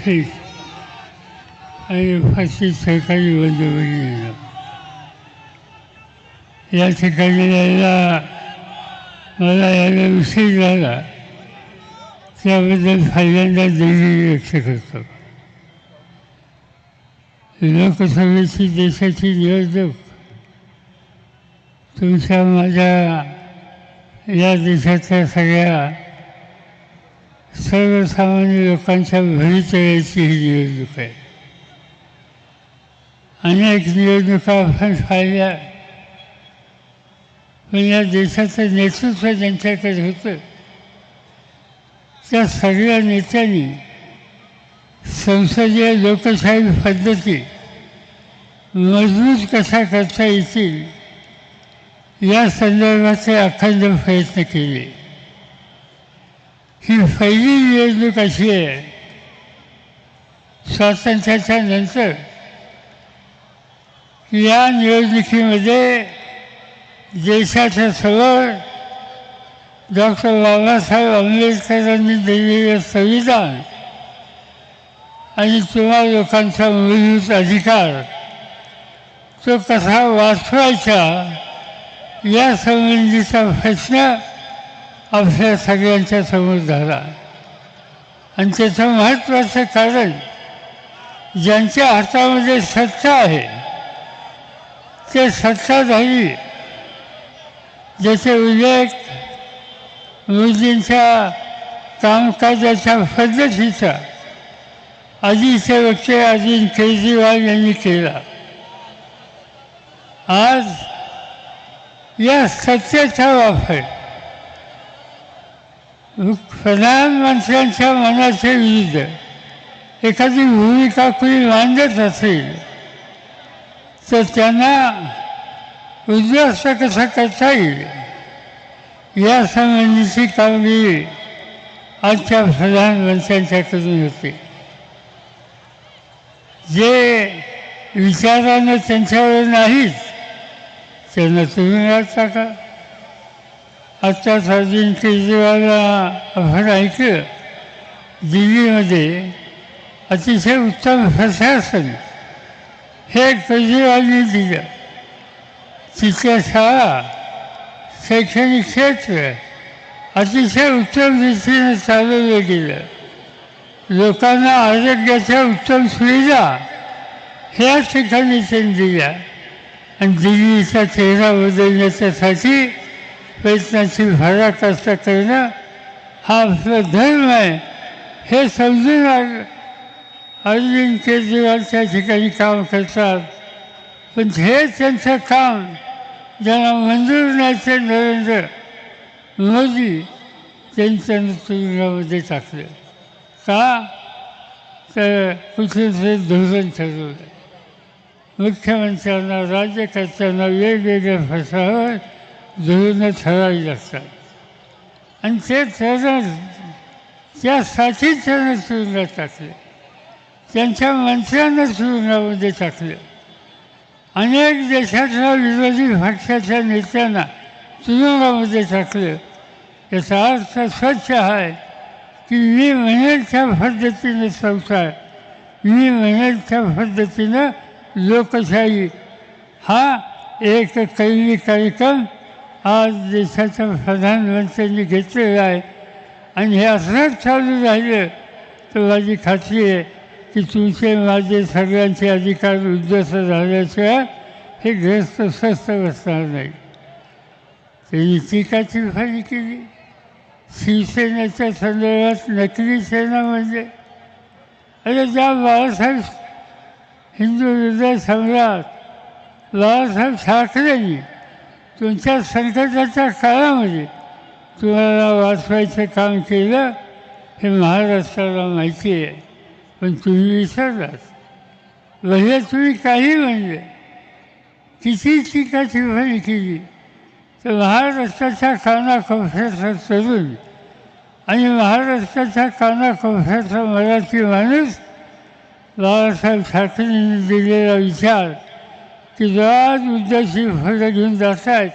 Traffic आणि फाशी सरकारी बंदोबस्त या ठिकाणी यायला मला यायला उशीर झाला त्याबद्दल पहिल्यांदा दिल्ली व्यक्त करतो लोकसभेची देशाची निवडणूक तुमच्या माझ्या या देशातल्या सगळ्या सर्वसामान्य लोकांच्या भवितव्याची ही निवडणूक आहे. अनेक निवडणुका आपण पाहिल्या. पण या देशाचं नेतृत्व ज्यांच्याकडे होतं त्या सगळ्या नेत्यांनी संसदीय लोकशाही पद्धती मजबूत कशा करता येतील या संदर्भाचे अखंड प्रयत्न केले. ही पहिली निवडणूक अशी आहे. स्वातंत्र्याच्या नंतर या निवडणुकीमध्ये देशाच्या समोर डॉक्टर बाबासाहेब आंबेडकरांनी दिलेलं संविधान आणि तुम्हा लोकांचा मूलभूत अधिकार तो कसा वाचवायचा या संबंधीचा प्रश्न आपल्या सगळ्यांच्या समोर झाला. आणि त्याचं महत्त्वाचं कारण ज्यांच्या हातामध्ये सत्ता आहे ते सत्ताधारी ज्याचे उल्लेख मोदींच्या कामकाजाच्या पद्धतीचा आधीचे वक्ते अरविंद केजरीवाल यांनी केला. आज या सत्तेचा वापर प्रधानमंत्र्यांच्या मनाचे विरुद्ध एखादी भूमिका कुणी मांडत असेल तर त्यांना उद्ध्वस्त कसं करता येईल? यासंबंधीची कामगिरी आजच्या प्रधानमंत्र्यांच्याकडून होते. जे विचारानं त्यांच्यावर नाहीत त्यांना तुरुंगात टाका आत्ता अरविंद केजरीवालला आपण ऐकलं दिल्लीमध्ये अतिशय उत्तम प्रशासन. हे केजरीवालने दिलं. तिथल्या शाळा शैक्षणिक क्षेत्र अतिशय उत्तम दृष्टीने चालवलं गेलं. लोकांना आरोग्याच्या उत्तम सुविधा ह्या ठिकाणी त्यांनी दिल्या. आणि दिल्लीचा चेहरा बदलण्याच्यासाठी प्रयत्नाची तरी करणं हा आपला धर्म आहे. हे समजून अरविंद केजरीवाल त्या ठिकाणी काम करतात. पण हे त्यांचं काम ज्यांना मंजूर नाही ते नरेंद्र मोदी त्यांच्या तुरुंगामध्ये टाकलं. का? तर कुठेतरी धोरण ठरवलं. मुख्यमंत्र्यांना राज्यकर्त्यांना वेगवेगळ्या फसावर धोरणं ठरावी लागतात. आणि ते धोरण त्यासाठी ठरणं तुरुंगात टाकले त्यांच्या मंत्र्यांना तुरुंगामध्ये टाकले अनेक देशातल्या विरोधी पक्षाच्या नेत्यांना तुरुंगामध्ये टाकलं याचा अर्थ स्वच्छ आहे की मी म्हणेल त्या पद्धतीनं संसार मी म्हणेल त्या पद्धतीनं लोकशाही. हा एक कैली कार्यक्रम आज देशाच्या प्रधानमंत्र्यांनी घेतलेलं आहे. आणि हे असंच चालू राहिलं तर माझी खात्री आहे की तुमचे माझे सगळ्यांचे अधिकार उद्ध्वस्त झाल्याशिवाय हे ग्रस्त स्वस्त बसणार नाही. त्यांनी टीका फाळी केली. शिवसेनेच्या संदर्भात नकली सेना म्हणजे? अरे ज्या बाळासाहेब हिंदू हृदय सम्राट बाळासाहेब ठाकरेंनी तुमच्या संकटाच्या काळामध्ये तुम्हाला वाचवायचं काम केलं हे महाराष्ट्राला माहिती आहे. पण तुम्ही विसरलात. भले तुम्ही काही म्हणले. किती टीका टिप्पणी केली. तर महाराष्ट्राच्या कानाकोपऱ्याचा तरुण आणि महाराष्ट्राच्या कानाकोपऱ्याचा मराठी माणूस बाळासाहेब ठाकरेंनी दिलेला विचार की ज्या आज फळं घेऊन जात आहेत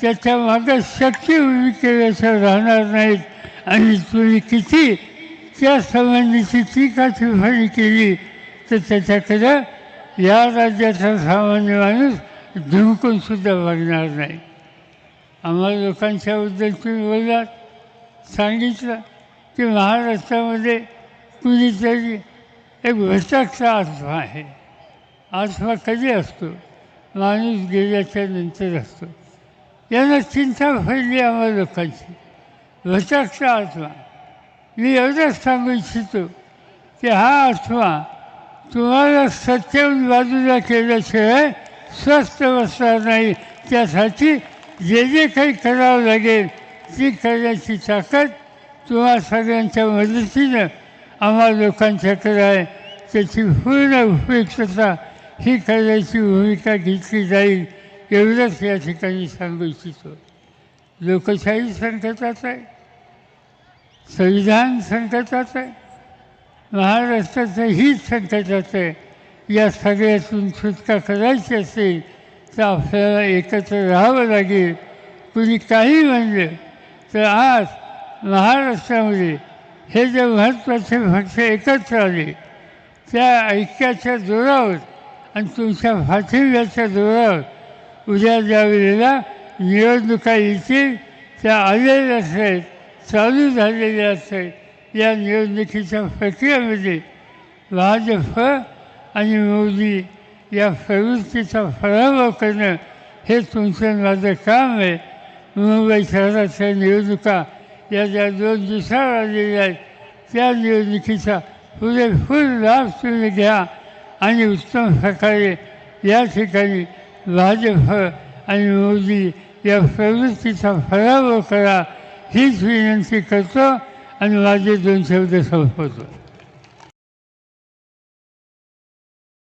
त्याच्यामागे शक्ती उभी केल्याशिवाय राहणार नाहीत. आणि तुम्ही किती त्या संबंधीची टीका टिप्पणी केली तर त्याच्याकडं या राज्याचा सामान्य माणूस धुमकून सुद्धा बघणार नाही. आम्हाला लोकांच्याबद्दल तुम्ही बोललात सांगितलं की महाराष्ट्रामध्ये कुणीतरी एक भटकचा आत्मा आहे. आत्मा कधी असतो? माणूस गेल्याच्यानंतर असतो. यानं चिंता फैली आम्हाला लोकांची. भटकचा आत्मा. मी एवढंच सांगू इच्छितो की हा आत्मा तुम्हाला सत्याहून बाजूला केल्याशिवाय स्वस्थ बसणार नाही. त्यासाठी जे जे काही करावं लागेल ती करण्याची ताकद तुम्हा सगळ्यांच्या मदतीनं आम्हा लोकांच्याकडे आहे. त्याची पूर्ण उपयुक्तता ही करण्याची भूमिका घेतली जाईल एवढंच या ठिकाणी सांगू इच्छितो. लोकशाही संकटात आहे. संविधान संकटात आहे. महाराष्ट्राचं हीच संकटात आहे. या सगळ्यातून सुटका करायची असेल तर आपल्याला एकत्र राहावं लागेल. कुणी काही म्हणलं तर आज महाराष्ट्रामध्ये हे जे महत्त्वाचे पक्ष एकत्र आले त्या ऐक्याच्या जोरावर आणि तुमच्या पाठिंब्याच्या जोरावर उद्या ज्या वेळेला निवडणुका येतील त्या आलेल्या आहेत चालू झालेल्या आहेत या निवडणुकीच्या प्रक्रियेमध्ये भाजप आणि मोदी या प्रवृत्तीचा पराभव करणं हे तुमचं माझं काम आहे. मुंबई शहराच्या निवडणुका या ज्या दोन दिवसावर आलेल्या आहेत त्या निवडणुकीचा पुरेपूर लाभ तुम्ही घ्या. आणि उत्तम प्रकारे या ठिकाणी भाजप आणि मोदी या प्रवृत्तीचा पराभव करा हीच विनंती करतो आणि माझे दोन शब्द संपवतो.